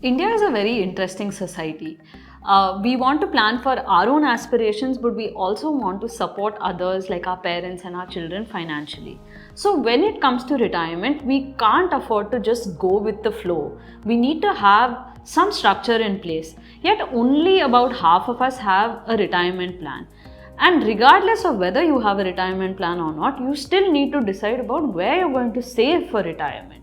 India is a very interesting society. Uh, we want to plan for our own aspirations, but we also want to support others like our parents and our children financially. So, when it comes to retirement, we can't afford to just go with the flow. We need to have some structure in place. Yet, only about half of us have a retirement plan. And regardless of whether you have a retirement plan or not, you still need to decide about where you're going to save for retirement.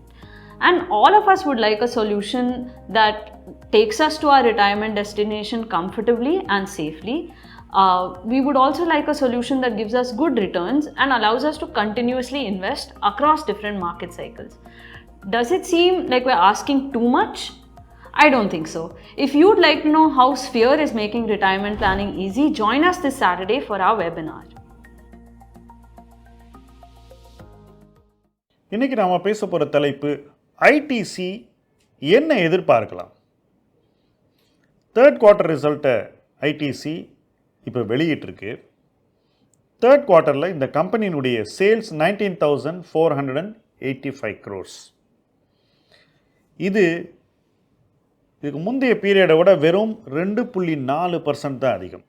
And all of us would like a solution that takes us to our retirement destination comfortably and safely. Uh, we would also like a solution that gives us good returns and allows us to continuously invest across different market cycles. Does it seem like we're asking too much? I don't think so. If you'd like to know how Sphere is making retirement planning easy, join us this Saturday for our webinar. இன்னைக்கு நாம பேச போகிற தலைப்பு ITC என்ன எதிர்பார்க்கலாம்? Third quarter ரிசல்ட்டை ITC இப்போ வெளியிட்டிருக்கு. Third குவார்ட்டரில் இந்த கம்பெனியினுடைய sales nineteen thousand four hundred and eighty five crores இது இதுக்கு முந்தைய பீரியடை விட வெறும் ரெண்டு புள்ளி நாலு பர்சன்ட் தான் அதிகம்.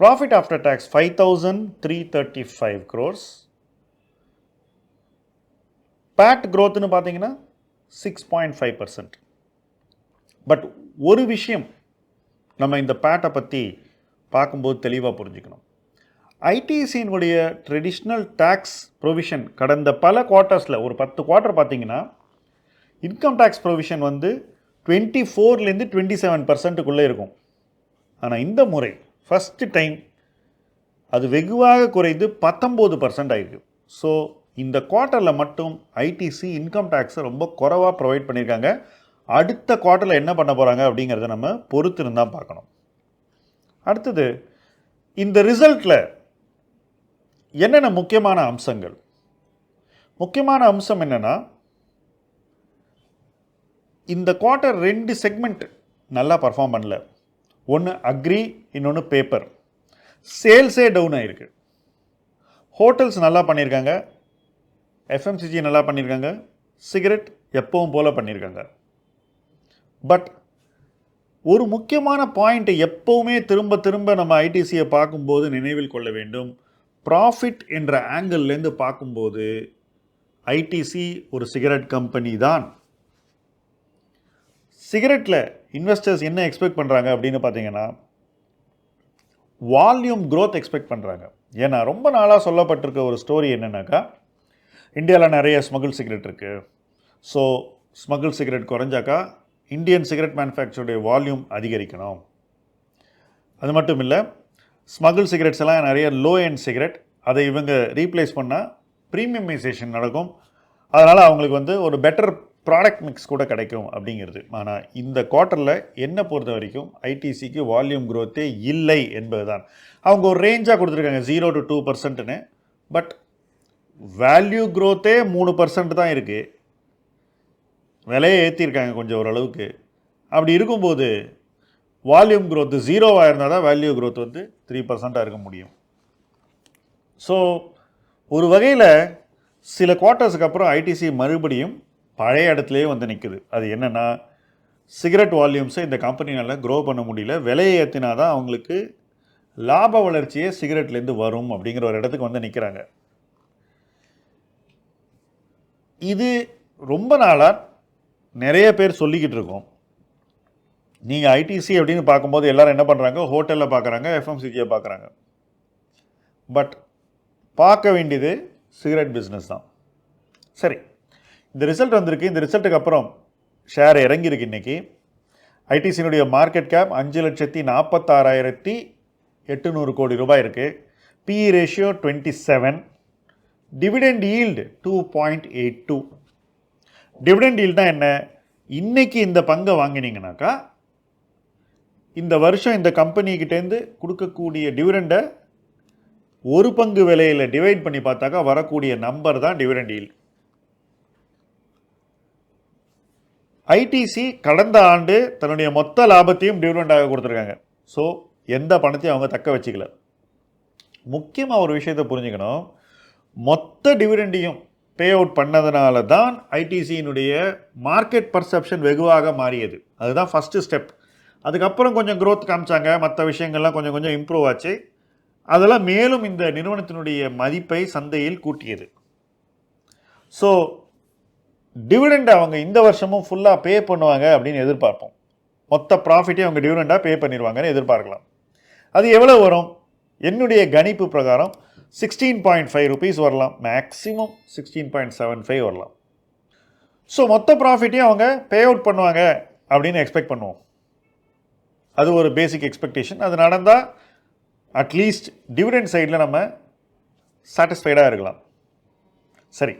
Profit after tax five thousand three thirty five crores PAT க்ரோத்துன்னு பார்த்தீங்கன்னா six point five percent but ஒரு விஷயம் நம்ம இந்த பேட்டை பற்றி பார்க்கும்போது தெளிவாக புரிஞ்சுக்கணும். ஐடிசியினுடைய ட்ரெடிஷ்னல் டேக்ஸ் ப்ரொவிஷன் கடந்த பல குவார்ட்டர்ஸில் ஒரு பத்து குவார்ட்டர் பார்த்தீங்கன்னா இன்கம் டேக்ஸ் ப்ரொவிஷன் வந்து டுவெண்ட்டி ஃபோர்லேருந்து டுவெண்ட்டி செவன் பர்சன்ட்டுக்குள்ளே இருக்கும். ஆனால் இந்த முறை ஃபஸ்ட்டு டைம் அது வெகுவாக குறைந்து பத்தொம்போது பர்சன்ட் ஆகிருக்கு ஸோ இந்த குவார்ட்டரில் மட்டும் ஐடிசி இன்கம் டேக்ஸை ரொம்ப குறைவாக ப்ரொவைட் பண்ணியிருக்காங்க. அடுத்த குவார்ட்டரில் என்ன பண்ண போகிறாங்க அப்படிங்கிறத நம்ம பொறுத்து இருந்தால் பார்க்கணும். அடுத்தது இந்த ரிசல்ட்டில் என்னென்ன முக்கியமான அம்சங்கள்? முக்கியமான அம்சம் என்னென்னா இந்த குவார்ட்டர் ரெண்டு செக்மெண்ட் நல்லா பர்ஃபார்ம் பண்ணல. ஒன்று அக்ரி இன்னொன்று பேப்பர் சேல்ஸே டவுன் ஆகிருக்கு ஹோட்டல்ஸ் நல்லா பண்ணியிருக்காங்க. எஃப்எம்சிஜி நல்லா பண்ணியிருக்காங்க சிகரெட் எப்பவும் போல் பண்ணியிருக்காங்க பட் ஒரு முக்கியமான பாயிண்ட்டை எப்போவுமே திரும்ப திரும்ப நம்ம ஐடிசியை பார்க்கும்போது நினைவில் கொள்ள வேண்டும். ப்ராஃபிட் என்ற ஆங்கிள்லேருந்து பார்க்கும்போது ஐடிசி ஒரு சிகரெட் கம்பெனி தான். சிகரெட்டில் இன்வெஸ்டர்ஸ் என்ன எக்ஸ்பெக்ட் பண்ணுறாங்க அப்படின்னு பார்த்தீங்கன்னா வால்யூம் க்ரோத் எக்ஸ்பெக்ட் பண்ணுறாங்க ஏன்னா ரொம்ப நாளாக சொல்லப்பட்டிருக்க ஒரு ஸ்டோரி என்னென்னாக்கா இந்தியாவில் நிறைய ஸ்மகிள் சிகரெட் இருக்குது ஸோ ஸ்மகிள் சிகரெட் குறைஞ்சாக்கா இந்தியன் சிகரெட் மேனுஃபேக்சருடைய வால்யூம் அதிகரிக்கணும். அது மட்டும் இல்லை ஸ்மகிள் சிகரெட்ஸ் எல்லாம் நிறைய லோ எண்ட் சிகரெட் அதை இவங்க ரீப்ளேஸ் பண்ணால் ப்ரீமியமைசேஷன் நடக்கும். அதனால் அவங்களுக்கு வந்து ஒரு பெட்டர் ப்ராடக்ட் மிக்ஸ் கூட கிடைக்கும் அப்படிங்கிறது. ஆனால் இந்த குவார்ட்டரில் என்ன பொறுத்த வரைக்கும் ஐடிசிக்கு வால்யூம் க்ரோத்தே இல்லை என்பது தான் அவங்க ஒரு ரேஞ்சாக கொடுத்துருக்காங்க ஜீரோ டு டூ பர்சன்ட்னு பட் வேல்யூ க்ரோத்தே மூணு பர்சன்ட் தான் இருக்குது விலையை ஏற்றிருக்காங்க கொஞ்சம் ஓரளவுக்கு. அப்படி இருக்கும்போது வால்யூம் க்ரோத்து ஜீரோவாக இருந்தால் தான் வேல்யூ க்ரோத் வந்து த்ரீ பர்சண்ட்டாக இருக்க முடியும். ஸோ ஒரு வகையில் சில குவார்ட்டர்ஸுக்கு அப்புறம் ஐடிசி மறுபடியும் பழைய இடத்துலையே வந்து நிற்குது அது என்னென்னா சிகரெட் வால்யூம்ஸை இந்த கம்பெனினால் க்ரோ பண்ண முடியல. விலையை ஏற்றினா தான் அவங்களுக்கு லாப வளர்ச்சியே சிகரெட்லேருந்து வரும் அப்படிங்கிற ஒரு இடத்துக்கு வந்து நிற்கிறாங்க இது ரொம்ப நாளாக நிறைய பேர் சொல்லிக்கிட்டு இருக்கோம். நீங்கள் ஐடிசி அப்படின்னு பார்க்கும்போது எல்லோரும் என்ன பண்ணுறாங்க ஹோட்டலில் பார்க்குறாங்க எஃப்எம்சிஜியை பார்க்குறாங்க பட் பார்க்க வேண்டியது சிகரெட் பிஸ்னஸ் தான். சரி இந்த ரிசல்ட் வந்திருக்கு. இந்த ரிசல்ட்டுக்கு அப்புறம் ஷேர் இறங்கியிருக்கு இன்றைக்கி ஐடிசியினுடைய மார்க்கெட் கேப் அஞ்சு லட்சத்தி நாற்பத்தாறாயிரத்தி எட்டுநூறு கோடி ரூபாய் இருக்குது PE ratio twenty seven dividend yield two point eight two dividend ஈல்ட்னா என்ன? இன்றைக்கி இந்த பங்கை வாங்கினீங்கனாக்கா இந்த வருஷம் இந்த கம்பெனிக்கிட்டேருந்து கொடுக்கக்கூடிய டிவிடெண்டை ஒரு பங்கு விலையில் டிவைட் பண்ணி பார்த்தாக்கா வரக்கூடிய நம்பர் தான் டிவிடெண்ட் ஈல்டு ஐடிசி கடந்த ஆண்டு தன்னுடைய மொத்த லாபத்தையும் டிவிடெண்டாக கொடுத்துருக்காங்க. ஸோ எந்த பணத்தையும் அவங்க தக்க வச்சுக்கல. முக்கியமாக ஒரு விஷயத்தை புரிஞ்சுக்கணும். மொத்த டிவிடெண்டையும் பே அவுட் பண்ணதுனால தான் ஐடிசியினுடைய மார்க்கெட் பர்செப்ஷன் வெகுவாக மாறியது. அதுதான் ஃபஸ்ட்டு ஸ்டெப் அதுக்கப்புறம் கொஞ்சம் க்ரோத் காமிச்சாங்க. மற்ற விஷயங்கள்லாம் கொஞ்சம் கொஞ்சம் இம்ப்ரூவ் ஆச்சு. அதெல்லாம் மேலும் இந்த நிறுவனத்தினுடைய மதிப்பை சந்தையில் கூட்டியது. ஸோ டிவிடெண்ட் அவங்க இந்த வருஷமும் ஃபுல்லாக பே பண்ணுவாங்க அப்படின்னு எதிர்பார்ப்போம். மொத்த ப்ராஃபிட்டே அவங்க டிவிடெண்டாக பே பண்ணிடுவாங்கன்னு எதிர்பார்க்கலாம். அது எவ்வளோ வரும்? என்னுடைய கணிப்பு பிரகாரம் சிக்ஸ்டீன் பாயிண்ட் ஃபைவ் ருபீஸ் வரலாம். Maximum sixteen point seven five வரலாம். ஸோ மொத்த ப்ராஃபிட்டையும் அவங்க பே அவுட் பண்ணுவாங்க அப்படின்னு எக்ஸ்பெக்ட் பண்ணுவோம். அது ஒரு பேசிக் எக்ஸ்பெக்டேஷன் அது நடந்தால் அட்லீஸ்ட் டிவிடெண்ட் சைடில் நம்ம சாட்டிஸ்ஃபைடாக இருக்கலாம். சரி.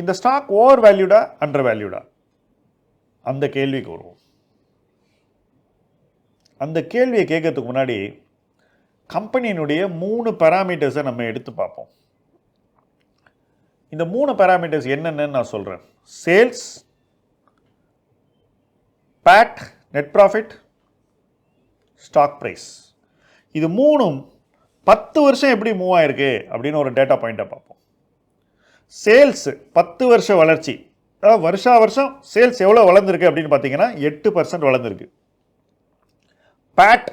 இந்த ஸ்டாக் ஓவர் வேல்யூடா அண்டர் வேல்யூடா அந்த கேள்விக்கு வருவோம். அந்த கேள்வியை கேட்கறதுக்கு முன்னாடி கம்பெனியினுடைய மூணு பேராமீட்டர்ஸை நம்ம எடுத்து பார்ப்போம். இந்த மூணு பேராமீட்டர்ஸ் என்னென்னு நான் சொல்கிறேன் sales PAT net profit stock price இது மூணும் பத்து வருஷம் எப்படி மூவ் ஆயிருக்கு அப்படின்னு ஒரு டேட்டா பாயிண்ட்டை பார்ப்போம். சேல்ஸ் பத்து வருஷ வளர்ச்சி. அதாவது வருஷா வருஷம் சேல்ஸ் எவ்வளோ வளர்ந்துருக்கு அப்படின்னு பார்த்தீங்கன்னா எட்டு பர்சன்ட் வளர்ந்துருக்கு. பேட்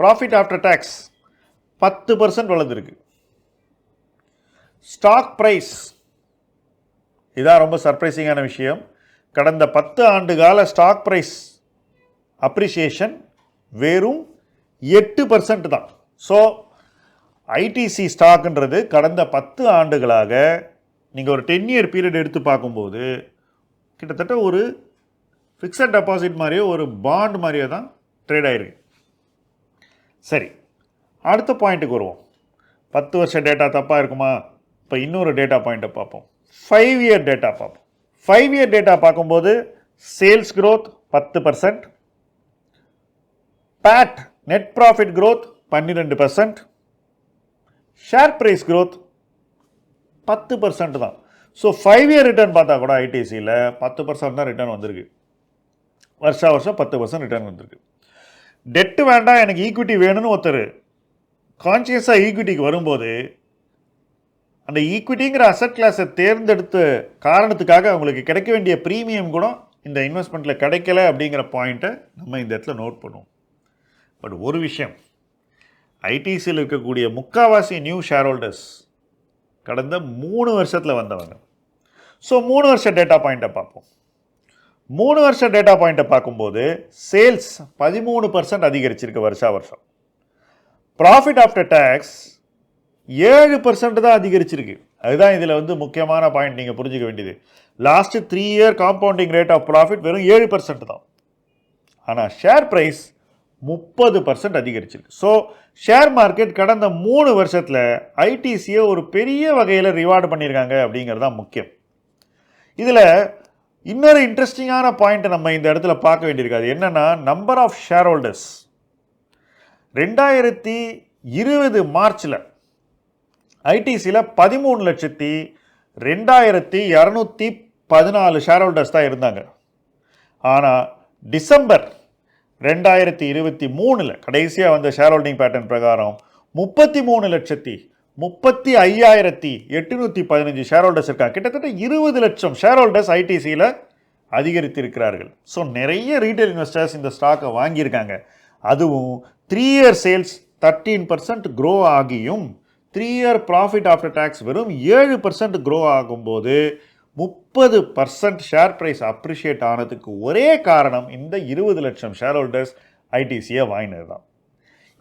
ப்ராஃபிட் ஆஃப்டர் டேக்ஸ் பத்து பர்சன்ட் வளர்ந்துருக்கு. ஸ்டாக் ப்ரைஸ் இதான் ரொம்ப சர்ப்ரைசிங்கான விஷயம். கடந்த பத்து ஆண்டு கால ஸ்டாக் ப்ரைஸ் அப்ரிசியேஷன் வெறும் எட்டு பர்சன்ட் தான். ஸோ ஐடிசி ஸ்டாக்ன்றது கடந்த பத்து ஆண்டுகளாக நீங்கள் ஒரு டென் இயர் பீரியட் எடுத்து பார்க்கும்போது கிட்டத்தட்ட ஒரு ஃபிக்ஸட் டெபாசிட் மாதிரியோ ஒரு பாண்ட் மாதிரியோ தான் ட்ரேட் ஆயிருக்கு. சரி. அடுத்த பாயிண்ட்டுக்கு வருவோம். பத்து வருஷ டேட்டா தப்பாக இருக்குமா? இப்போ இன்னொரு டேட்டா பாயிண்ட்டை பார்ப்போம். ஃபைவ் இயர் டேட்டா பார்ப்போம். ஃபைவ் இயர் டேட்டா பார்க்கும்போது சேல்ஸ் க்ரோத் பத்து percent PAT net profit growth பன்னிரெண்டு பர்சன்ட் ஷேர் ப்ரைஸ் க்ரோத் பத்து பர்சன்ட் தான். ஸோ ஃபைவ் இயர் ரிட்டர்ன் பார்த்தா கூட ஐடிசியில் பத்து பர்சன்ட் தான் ரிட்டர்ன் வந்திருக்கு. வருஷா வருஷம் பத்து பர்சன்ட் ரிட்டர்ன் வந்திருக்கு. டெட்டு வேண்டாம் எனக்கு ஈக்விட்டி வேணும்னு ஒருத்தர் கான்சியஸாக ஈக்விட்டிக்கு வரும்போது அந்த ஈக்விட்டிங்கிற அசட் கிளாஸை தேர்ந்தெடுத்த காரணத்துக்காக அவங்களுக்கு கிடைக்க வேண்டிய ப்ரீமியம் கூட இந்த இன்வெஸ்ட்மெண்ட்டில் கிடைக்கல அப்படிங்கிற பாயிண்ட்டை நம்ம இந்த இடத்துல நோட் பண்ணுவோம். பட் ஒரு விஷயம் ஐடிசியில் இருக்கக்கூடிய முக்காவாசி நியூ ஷேர் ஹோல்டர்ஸ் கடந்த மூணு வருஷத்தில் வந்தவங்க. ஸோ மூணு வருஷ டேட்டா பாயிண்ட்டை பார்ப்போம். மூணு வருஷ டேட்டா பாயிண்ட்டை பார்க்கும்போது சேல்ஸ் பதிமூணு பர்சன்ட் அதிகரிச்சிருக்கு வருஷா வருஷம். ப்ராஃபிட் ஆஃப்டர் டேக்ஸ் ஏழு பர்சன்ட் தான் அதிகரிச்சிருக்கு. அதுதான் இதில் வந்து முக்கியமான பாயிண்ட் நீங்கள் புரிஞ்சுக்க வேண்டியது. Last three year compounding rate of profit வெறும் ஏழு பர்சன்ட் தான். ஆனால் ஷேர் ப்ரைஸ் முப்பது பர்சன்ட் அதிகரிச்சிருக்கு. ஸோ ஷேர் மார்க்கெட் கடந்த மூணு வருஷத்தில் ஐடிசியை ஒரு பெரிய வகையில் ரிவார்டு பண்ணியிருக்காங்க அப்படிங்கிறது தான் முக்கியம். இதில் இன்னொரு இன்ட்ரெஸ்டிங்கான பாயிண்ட்டை நம்ம இந்த இடத்துல பார்க்க வேண்டியிருக்காது என்னென்னா நம்பர் ஆஃப் ஷேர் ஹோல்டர்ஸ் ரெண்டாயிரத்தி இருபது மார்ச்சில் ஐடிசியில் பதிமூணு லட்சத்தி ரெண்டாயிரத்தி இரநூத்தி பதினாலு ஷேர் ஹோல்டர்ஸ் தான் இருந்தாங்க. ஆனால் டிசம்பர் ரெண்டாயிரத்தி இருபத்தி மூணில் கடைசியாக வந்த ஷேர் ஹோல்டிங் பேட்டர்ன் பிரகாரம் முப்பத்தி மூணு லட்சத்தி முப்பத்தி ஐயாயிரத்தி எட்டுநூற்றி பதினஞ்சு ஷேர் ஹோல்டர்ஸ் இருக்காங்க. கிட்டத்தட்ட இருபது லட்சம் ஷேர் ஹோல்டர்ஸ் ஐடிசியில் அதிகரித்திருக்கிறார்கள். ஸோ நிறைய ரீட்டைல் இன்வெஸ்டர்ஸ் இந்த ஸ்டாக்கை வாங்கியிருக்காங்க. அதுவும் three year sales thirteen percent grow ஆகியும் three year profit after tax வெறும் ஏழு பர்சன்ட் க்ரோ ஆகும்போது முப்பது பர்சன்ட் ஷேர் ப்ரைஸ் அப்ரிஷியேட் ஆனதுக்கு ஒரே காரணம் இந்த இருபது லட்சம் ஷேர் ஹோல்டர்ஸ் ஐடிசியை வாங்கினது தான்.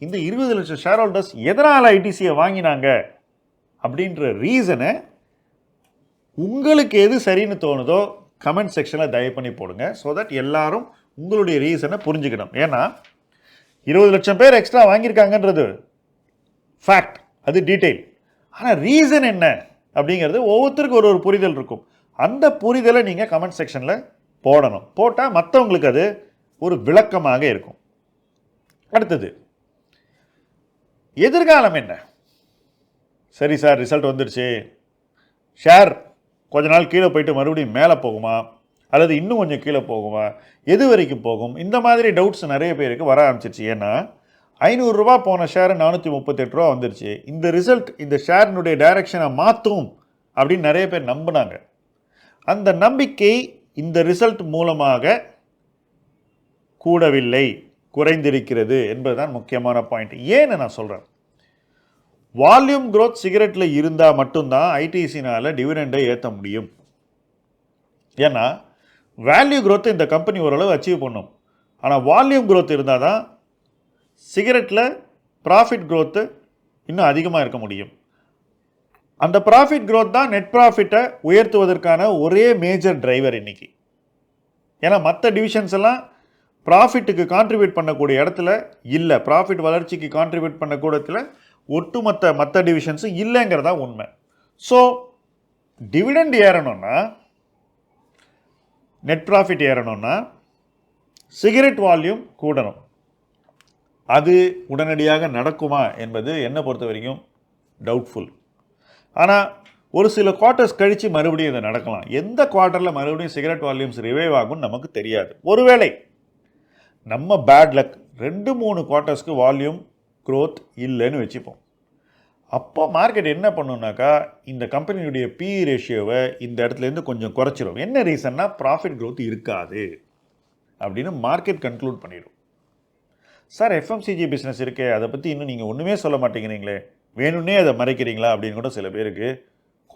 இந்த இருபது லட்சம் ஷேர் ஹோல்டர்ஸ் எதனால் ஐடிசியை வாங்கினாங்க? அப்படின்ற ரீசனை உங்களுக்கு எது சரின்னு தோணுதோ கமெண்ட் செக்ஷனில் தயவு பண்ணி போடுங்க ஸோ தட் எல்லாரும் உங்களுடைய ரீசனை புரிஞ்சுக்கணும். ஏன்னா இருபது லட்சம் பேர் எக்ஸ்ட்ரா வாங்கியிருக்காங்கன்றது ஃபேக்ட் அது டீட்டெயில் ஆனால் ரீசன் என்ன அப்படிங்கிறது ஒவ்வொருத்தருக்கும் ஒரு ஒரு புரிதல் இருக்கும். அந்த புரிதலை நீங்கள் கமெண்ட் செக்ஷனில் போடணும். போட்டால் மற்றவங்களுக்கு அது ஒரு விளக்கமாக இருக்கும். அடுத்தது எதிர்காலம் என்ன? சரி சார் ரிசல்ட் வந்துருச்சு. ஷேர் கொஞ்ச நாள் கீழே போயிட்டு மறுபடியும் மேலே போகுமா? அல்லது இன்னும் கொஞ்சம் கீழே போகுமா? எது வரைக்கும் போகும்? இந்த மாதிரி டவுட்ஸ் நிறைய பேருக்கு வர ஆரம்பிச்சிருச்சு. ஏன்னா ஐநூறுரூவா போன ஷேர் நானூற்றி முப்பத்தெட்டு ரூபா வந்துருச்சு. இந்த ரிசல்ட் இந்த ஷேரினுடைய டைரக்ஷனை மாற்றும் அப்படின்னு நிறைய பேர் நம்பினாங்க. அந்த நம்பிக்கை இந்த ரிசல்ட் மூலமாக கூடவில்லை குறைந்திருக்கிறது என்பதுதான் முக்கியமான பாயிண்ட் ஏன்னு நான் சொல்கிறேன் வால்யூம் க்ரோத் சிகரெட்டில் இருந்தால் மட்டும்தான் ஐடிசினால் டிவிடெண்டை ஏற்ற முடியும். ஏன்னா வேல்யூ க்ரோத்தை இந்த கம்பெனி ஓரளவு அச்சீவ் பண்ணும். ஆனால் வால்யூம் க்ரோத் இருந்தால் தான் சிகரெட்டில் ப்ராஃபிட் க்ரோத்து இன்னும் அதிகமாக இருக்க முடியும். அந்த ப்ராஃபிட் க்ரோத் தான் நெட் ப்ராஃபிட்டை உயர்த்துவதற்கான ஒரே மேஜர் டிரைவர் இன்றைக்கி ஏன்னா மற்ற டிவிஷன்ஸ் எல்லாம் ப்ராஃபிட்டுக்கு கான்ட்ரிபியூட் பண்ணக்கூடிய இடத்துல இல்லை. ப்ராஃபிட் வளர்ச்சிக்கு கான்ட்ரிபியூட் பண்ணக்கூடிய இடத்துல ஒட்டுமொத்த மற்ற டிவிஷன்ஸும் இல்லைங்கிறதா உண்மை. ஸோ டிவிடெண்ட் ஏறணும்னா நெட் ப்ராஃபிட் ஏறணும்னா சிகரெட் வால்யூம் கூடணும். அது உடனடியாக நடக்குமா என்பது என்னை பொறுத்த வரைக்கும் டவுட்ஃபுல் ஆனால் ஒரு சில குவார்ட்டர்ஸ் கழித்து மறுபடியும் இது நடக்கலாம். எந்த குவார்ட்டரில் மறுபடியும் சிகரெட் வால்யூம்ஸ் ரிவைவ் ஆகும்னு நமக்கு தெரியாது. ஒருவேளை நம்ம பேட் லக் ரெண்டு மூணு குவார்ட்டர்ஸ்க்கு வால்யூம் க்ரோத் இல்லைன்னு வச்சுப்போம். அப்போ மார்க்கெட் என்ன பண்ணுனாக்கா இந்த கம்பெனியுடைய பி ரேஷியோவை இந்த இடத்துலேருந்து கொஞ்சம் குறைச்சிரும். என்ன ரீசன்னா ப்ராஃபிட் க்ரோத் இருக்காது அப்படின்னு மார்க்கெட் கன்க்ளூட் பண்ணிடும் சார் எஃப்எம்சிஜி பிஸ்னஸ் இருக்கே அதை பற்றி இன்னும் நீங்கள் ஒன்றுமே சொல்ல மாட்டேங்கிறீங்களே. வேணும்னே அதை மறைக்கிறீங்களா அப்படின்னு கூட சில பேருக்கு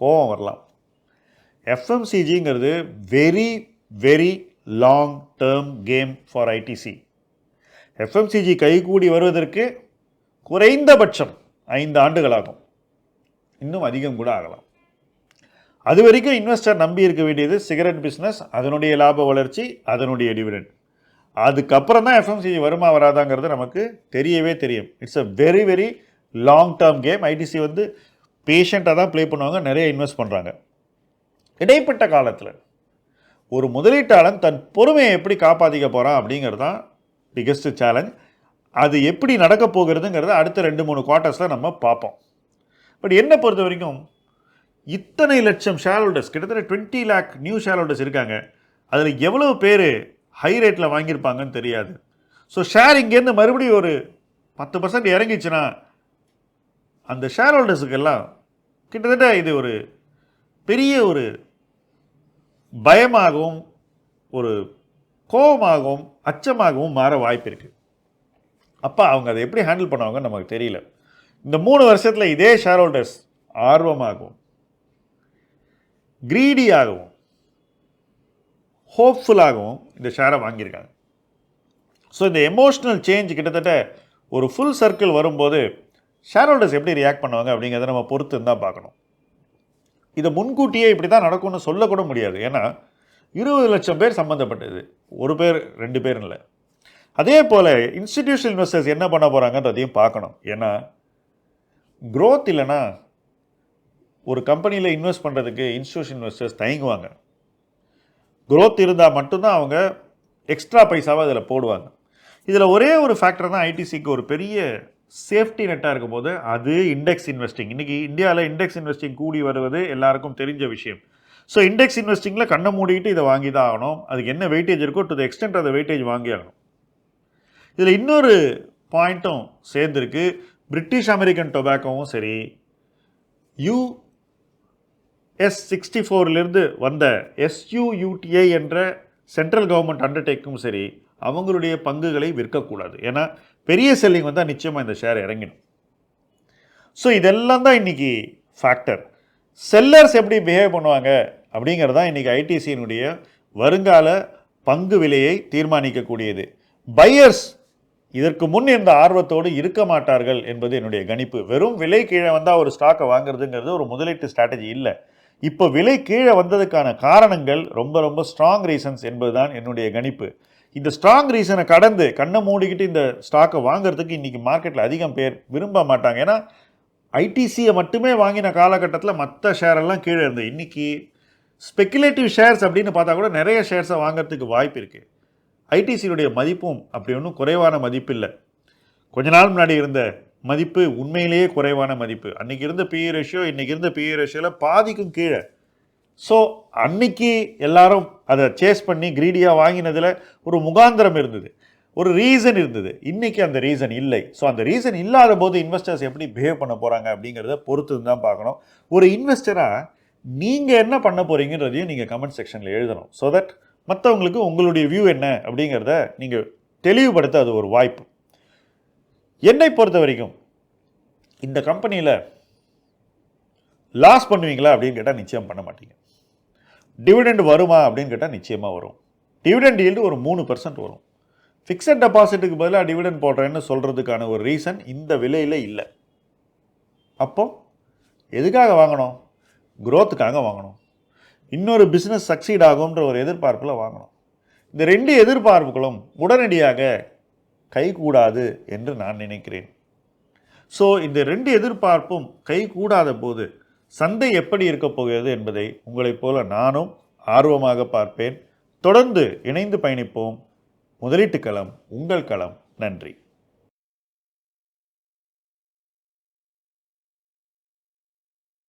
கோபம் வரலாம். எஃப்எம்சிஜிங்கிறது very very long term game for ITC FMCG கைகூடி வருவதற்கு குறைந்தபட்சம் ஐந்து ஆண்டுகளாகும் இன்னும் அதிகம் கூட ஆகலாம். அது வரைக்கும் இன்வெஸ்டர் நம்பி இருக்க வேண்டியது சிகரெட் பிஸ்னஸ் அதனுடைய லாப வளர்ச்சி அதனுடைய டிவிடெண்ட் அதுக்கப்புறம் தான் எஃப்எம்சிஜி வருமா வராதாங்கிறது நமக்கு தெரியவே தெரியும். It's a very very long term game ITC வந்து பேஷண்ட்டாக தான் ப்ளே பண்ணுவாங்க நிறைய இன்வெஸ்ட் பண்ணுறாங்க இடைப்பட்ட காலத்தில் ஒரு முதலீட்டாளன் தன் பொறுமையை எப்படி காப்பாற்றிக்க போகிறான் அப்படிங்கிறது தான் பிகஸ்ட் சேலஞ்ச் அது எப்படி நடக்க போகிறதுங்கிறத அடுத்த ரெண்டு மூணு குவார்ட்டர்ஸில் நம்ம பார்ப்போம். பட் என்னை பொறுத்த வரைக்கும் இத்தனை லட்சம் ஷேர் ஹோல்டர்ஸ் கிட்டத்தட்ட twenty lakh new share holders இருக்காங்க. அதில் எவ்வளோ பேர் ஹை ரேட்டில் வாங்கியிருப்பாங்கன்னு தெரியாது. ஸோ ஷேர் இங்கேருந்து மறுபடியும் ஒரு பத்து பர்சன்ட் இறங்கிச்சுன்னா அந்த ஷேர் ஹோல்டர்ஸுக்கெல்லாம் கிட்டத்தட்ட இது ஒரு பெரிய ஒரு பயமாகவும் ஒரு கோபமாகவும் அச்சமாகவும் மாற வாய்ப்பு இருக்குது அப்போ அவங்க அதை எப்படி ஹேண்டில் பண்ணுவாங்கன்னு நமக்கு தெரியல. இந்த மூணு வருஷத்தில் இதே ஷேர் ஹோல்டர்ஸ் ஆர்வமாகவும் க்ரீடியாகவும் ஹோப்ஃபுல்லாகவும் இந்த ஷேரை வாங்கியிருக்காங்க. ஸோ இந்த எமோஷ்னல் சேஞ்ச் கிட்டத்தட்ட ஒரு ஃபுல் சர்க்கிள் வரும்போது ஷேர் ஹோல்டர்ஸ் எப்படி ரியாக்ட் பண்ணுவாங்க அப்படிங்கிறத நம்ம பொறுத்து தான் பார்க்கணும். இதை முன்கூட்டியே இப்படி தான் நடக்கும்னு சொல்லக்கூட முடியாது. ஏன்னா இருபது லட்சம் பேர் சம்மந்தப்பட்டது ஒரு பேர் ரெண்டு பேர் இல்லை. அதே போல் இன்ஸ்டிடியூஷனல் இன்வெஸ்டர்ஸ் என்ன பண்ண போகிறாங்கன்றதையும் பார்க்கணும். ஏன்னா க்ரோத் இல்லைன்னா ஒரு கம்பெனியில் இன்வெஸ்ட் பண்ணுறதுக்கு இன்ஸ்டியூஷன் இன்வெஸ்டர்ஸ் தயங்குவாங்க. க்ரோத் இருந்தால் மட்டும்தான் அவங்க எக்ஸ்ட்ரா பைசாவை அதில் போடுவாங்க. இதில் ஒரே ஒரு ஃபேக்டர் தான் ஐடிசிக்கு ஒரு பெரிய சேஃப்டி நெட்டாக இருக்கும் போது அது இண்டெக்ஸ் இன்வெஸ்டிங் இன்றைக்கி இந்தியாவில் இண்டெக்ஸ் இன்வெஸ்டிங் கூடி வருவது எல்லாருக்கும் தெரிஞ்ச விஷயம். ஸோ இண்டெக்ஸ் இன்வெஸ்டிங்கில் கண்ணை மூடிட்டு இதை வாங்கி தான் ஆகணும். அதுக்கு என்ன வெயிட்டேஜ் இருக்கோ டு த எக்ஸ்டென்ட் அதை வெயிட்டேஜ் வாங்கி ஆகணும் இதில் இன்னொரு பாயிண்ட்டும் சேர்ந்துருக்கு. பிரிட்டிஷ் அமெரிக்கன் டொபாக்கோவும் சரி யூ எஸ் சிக்ஸ்டி ஃபோர்லேருந்து வந்த எஸ்யூயூடிஐ என்ற சென்ட்ரல் கவர்மெண்ட் அண்டர்டேக்கும் சரி அவங்களுடைய பங்குகளை விற்கக்கூடாது. ஏன்னா பெரிய செல்லிங் வந்தால் நிச்சயமாக இந்த ஷேர் இறங்கிடும். ஸோ இதெல்லாம் தான் இன்றைக்கி ஃபேக்டர் செல்லர்ஸ் எப்படி பிஹேவ் பண்ணுவாங்க அப்படிங்கிறது தான் இன்றைக்கி ஐடிசியினுடைய வருங்கால பங்கு விலையை தீர்மானிக்கக்கூடியது. பையர்ஸ் இதற்கு முன் இருந்த ஆர்வத்தோடு இருக்க மாட்டார்கள் என்பது என்னுடைய கணிப்பு. வெறும் விலை கீழே வந்தால் ஒரு ஸ்டாக்கை வாங்குறதுங்கிறது ஒரு முதலீட்டு ஸ்ட்ராட்டஜி இல்லை. இப்போ விலை கீழே வந்ததுக்கான காரணங்கள் ரொம்ப ரொம்ப ஸ்ட்ராங் ரீசன்ஸ் என்பதுதான் என்னுடைய கணிப்பு. இந்த ஸ்ட்ராங் ரீசனை கடந்து கண்ணை மூடிக்கிட்டு இந்த ஸ்டாக்கை வாங்குறதுக்கு இன்றைக்கி மார்க்கெட்டில் அதிகம் பேர் விரும்ப மாட்டாங்க. ஏன்னா ஐடிசியை மட்டுமே வாங்கின காலகட்டத்தில் மற்ற ஷேரெல்லாம் கீழே இருந்தது. இன்றைக்கி ஸ்பெக்குலேட்டிவ் ஷேர்ஸ் அப்படின்னு பார்த்தா கூட நிறைய ஷேர்ஸை வாங்குறதுக்கு வாய்ப்பு இருக்குது ஐடிசியினுடைய மதிப்பும் அப்படி ஒன்றும் குறைவான மதிப்பு இல்லை கொஞ்ச நாள் முன்னாடி இருந்த மதிப்பு உண்மையிலேயே குறைவான மதிப்பு. அன்றைக்கி இருந்த பிஇ ரேஷியோ இன்றைக்கி இருந்த பிஇ ரேஷியோவில் பாதிக்கும் கீழே. ஸோ அன்னைக்கு எல்லாரும் அதை சேஸ் பண்ணி கிரீடியாக வாங்கினதில் ஒரு முகாந்திரம் இருந்தது. ஒரு ரீசன் இருந்தது. இன்றைக்கி அந்த ரீசன் இல்லை. ஸோ அந்த ரீசன் இல்லாத போது இன்வெஸ்டர்ஸ் எப்படி பிஹேவ் பண்ண போகிறாங்க அப்படிங்கிறத பொறுத்து தான் பார்க்கணும். ஒரு இன்வெஸ்டராக நீங்கள் என்ன பண்ண போகிறீங்கன்றதையும் நீங்கள் கமெண்ட் செக்ஷனில் எழுதணும். ஸோ தட் மற்றவங்களுக்கு உங்களுடைய வியூ என்ன அப்படிங்கிறத நீங்கள் தெளிவுபடுத்த அது ஒரு வாய்ப்பு. என்னை பொறுத்த வரைக்கும் இந்த கம்பெனியில் லாஸ் பண்ணுவீங்களா அப்படின்னு கேட்டால் நிச்சயம் பண்ண மாட்டீங்க. டிவிடெண்ட் வருமா அப்படின்னு கேட்டால் நிச்சயமாக வரும். டிவிடெண்ட் ஈல்டு ஒரு மூணு பர்சன்ட் வரும். ஃபிக்ஸட் டெபாசிட்டுக்கு பதிலாக டிவிடெண்ட் போடுறேன்னு சொல்கிறதுக்கான ஒரு ரீசன் இந்த விலையில் இல்லை. அப்போது எதுக்காக வாங்கணும்? க்ரோத்துக்காக வாங்கணும். இன்னொரு பிஸ்னஸ் சக்சீட் ஆகும்ன்ற ஒரு எதிர்பார்ப்பில் வாங்கணும். இந்த ரெண்டு எதிர்பார்ப்புகளும் உடனடியாக கைகூடாது என்று நான் நினைக்கிறேன். ஸோ இந்த ரெண்டு எதிர்பார்ப்பும் கைகூடாத போது சந்தை எப்படி இருக்கப் போகிறது என்பதை உங்களைப் போல நானும் ஆர்வமாக பார்ப்பேன். தொடர்ந்து இணைந்து பயணிப்போம். முதலீட்டு களம் உங்கள் களம். நன்றி.